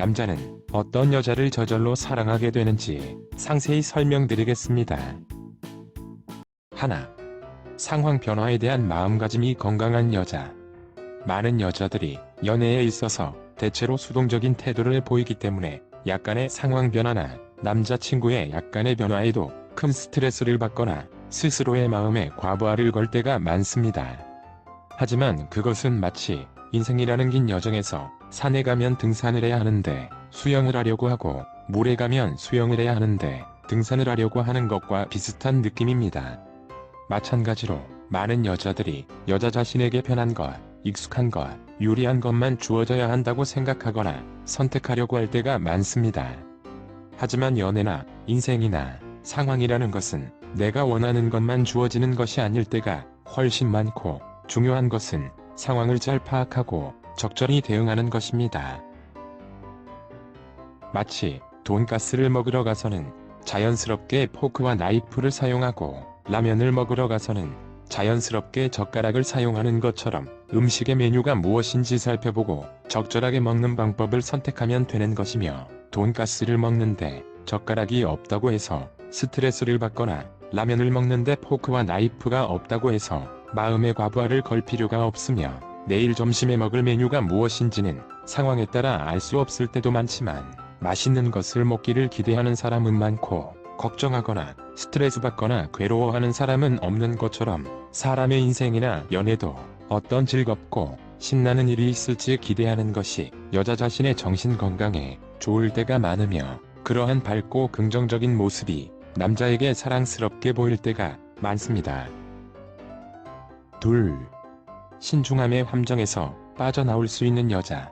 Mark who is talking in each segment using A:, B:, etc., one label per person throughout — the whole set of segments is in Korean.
A: 남자는 어떤 여자를 저절로 사랑하게 되는지 상세히 설명드리겠습니다. 하나. 상황 변화에 대한 마음가짐이 건강한 여자. 많은 여자들이 연애에 있어서 대체로 수동적인 태도를 보이기 때문에 약간의 상황 변화나 남자친구의 약간의 변화에도 큰 스트레스를 받거나 스스로의 마음에 과부하를 걸 때가 많습니다. 하지만 그것은 마치 인생이라는 긴 여정에서 산에 가면 등산을 해야 하는데 수영을 하려고 하고 물에 가면 수영을 해야 하는데 등산을 하려고 하는 것과 비슷한 느낌입니다. 마찬가지로 많은 여자들이 여자 자신에게 편한 것, 익숙한 것, 유리한 것만 주어져야 한다고 생각하거나 선택하려고 할 때가 많습니다. 하지만 연애나 인생이나 상황이라는 것은 내가 원하는 것만 주어지는 것이 아닐 때가 훨씬 많고 중요한 것은 상황을 잘 파악하고 적절히 대응하는 것입니다. 마치 돈가스를 먹으러 가서는 자연스럽게 포크와 나이프를 사용하고 라면을 먹으러 가서는 자연스럽게 젓가락을 사용하는 것처럼 음식의 메뉴가 무엇인지 살펴보고 적절하게 먹는 방법을 선택하면 되는 것이며 돈가스를 먹는데 젓가락이 없다고 해서 스트레스를 받거나 라면을 먹는데 포크와 나이프가 없다고 해서 마음의 과부하를 걸 필요가 없으며 내일 점심에 먹을 메뉴가 무엇인지는 상황에 따라 알 수 없을 때도 많지만 맛있는 것을 먹기를 기대하는 사람은 많고 걱정하거나 스트레스 받거나 괴로워하는 사람은 없는 것처럼 사람의 인생이나 연애도 어떤 즐겁고 신나는 일이 있을지 기대하는 것이 여자 자신의 정신 건강에 좋을 때가 많으며 그러한 밝고 긍정적인 모습이 남자에게 사랑스럽게 보일 때가 많습니다. 둘. 신중함의 함정에서 빠져나올 수 있는 여자.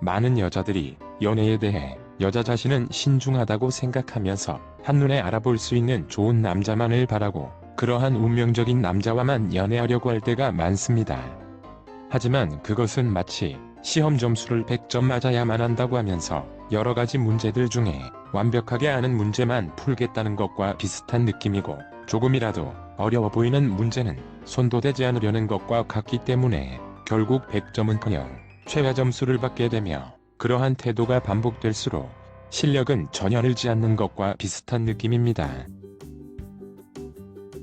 A: 많은 여자들이 연애에 대해 여자 자신은 신중하다고 생각하면서 한눈에 알아볼 수 있는 좋은 남자만을 바라고 그러한 운명적인 남자와만 연애하려고 할 때가 많습니다. 하지만 그것은 마치 시험 점수를 100점 맞아야만 한다고 하면서 여러 가지 문제들 중에 완벽하게 아는 문제만 풀겠다는 것과 비슷한 느낌이고 조금이라도 어려워 보이는 문제는 손도 대지 않으려는 것과 같기 때문에 결국 100점은커녕 최하 점수를 받게 되며 그러한 태도가 반복될수록 실력은 전혀 늘지 않는 것과 비슷한 느낌입니다.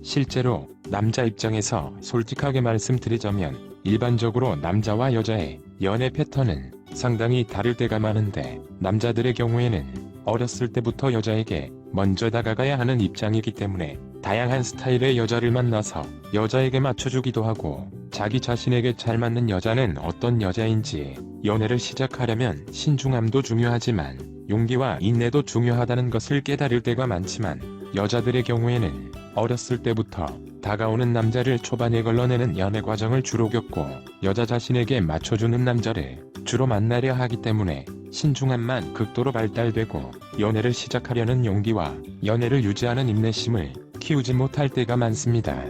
A: 실제로 남자 입장에서 솔직하게 말씀드리자면 일반적으로 남자와 여자의 연애 패턴은 상당히 다를 때가 많은데 남자들의 경우에는 어렸을 때부터 여자에게 먼저 다가가야 하는 입장이기 때문에 다양한 스타일의 여자를 만나서 여자에게 맞춰주기도 하고 자기 자신에게 잘 맞는 여자는 어떤 여자인지 연애를 시작하려면 신중함도 중요하지만 용기와 인내도 중요하다는 것을 깨달을 때가 많지만 여자들의 경우에는 어렸을 때부터 다가오는 남자를 초반에 걸러내는 연애 과정을 주로 겪고 여자 자신에게 맞춰주는 남자를 주로 만나려 하기 때문에 신중함만 극도로 발달되고 연애를 시작하려는 용기와 연애를 유지하는 인내심을 키우지 못할 때가 많습니다.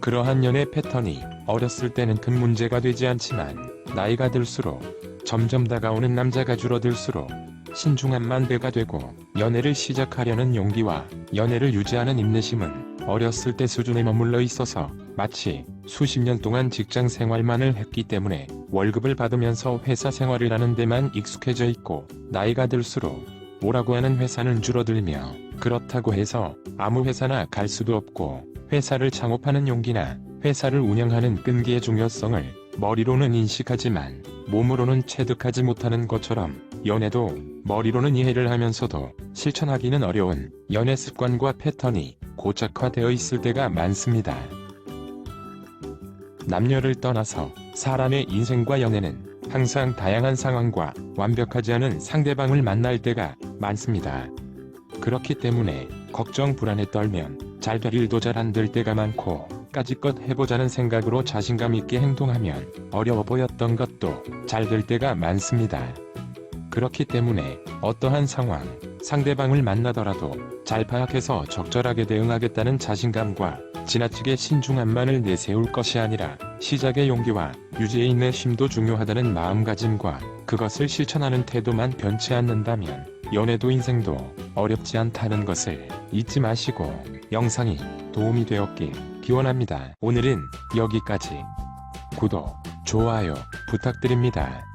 A: 그러한 연애 패턴이 어렸을 때는 큰 문제가 되지 않지만 나이가 들수록 점점 다가오는 남자가 줄어들수록 신중함만 배가 되고 연애를 시작하려는 용기와 연애를 유지하는 인내심은 어렸을 때 수준에 머물러 있어서 마치 수십 년 동안 직장 생활만을 했기 때문에 월급을 받으면서 회사 생활을 하는 데만 익숙해져 있고 나이가 들수록 오라고 하는 회사는 줄어들며 그렇다고 해서 아무 회사나 갈 수도 없고 회사를 창업하는 용기나 회사를 운영하는 끈기의 중요성을 머리로는 인식하지만 몸으로는 체득하지 못하는 것처럼 연애도 머리로는 이해를 하면서도 실천하기는 어려운 연애 습관과 패턴이 고착화되어 있을 때가 많습니다. 남녀를 떠나서 사람의 인생과 연애는 항상 다양한 상황과 완벽하지 않은 상대방을 만날 때가 많습니다. 그렇기 때문에 걱정 불안에 떨면 잘 될 일도 잘 안 될 때가 많고 까짓것 해보자는 생각으로 자신감 있게 행동하면 어려워 보였던 것도 잘 될 때가 많습니다. 그렇기 때문에 어떠한 상황, 상대방을 만나더라도 잘 파악해서 적절하게 대응하겠다는 자신감과 지나치게 신중함만을 내세울 것이 아니라 시작의 용기와 유지에 인내심도 중요하다는 마음가짐과 그것을 실천하는 태도만 변치 않는다면 연애도 인생도 어렵지 않다는 것을 잊지 마시고 영상이 도움이 되었길 기원합니다. 오늘은 여기까지. 구독, 좋아요 부탁드립니다.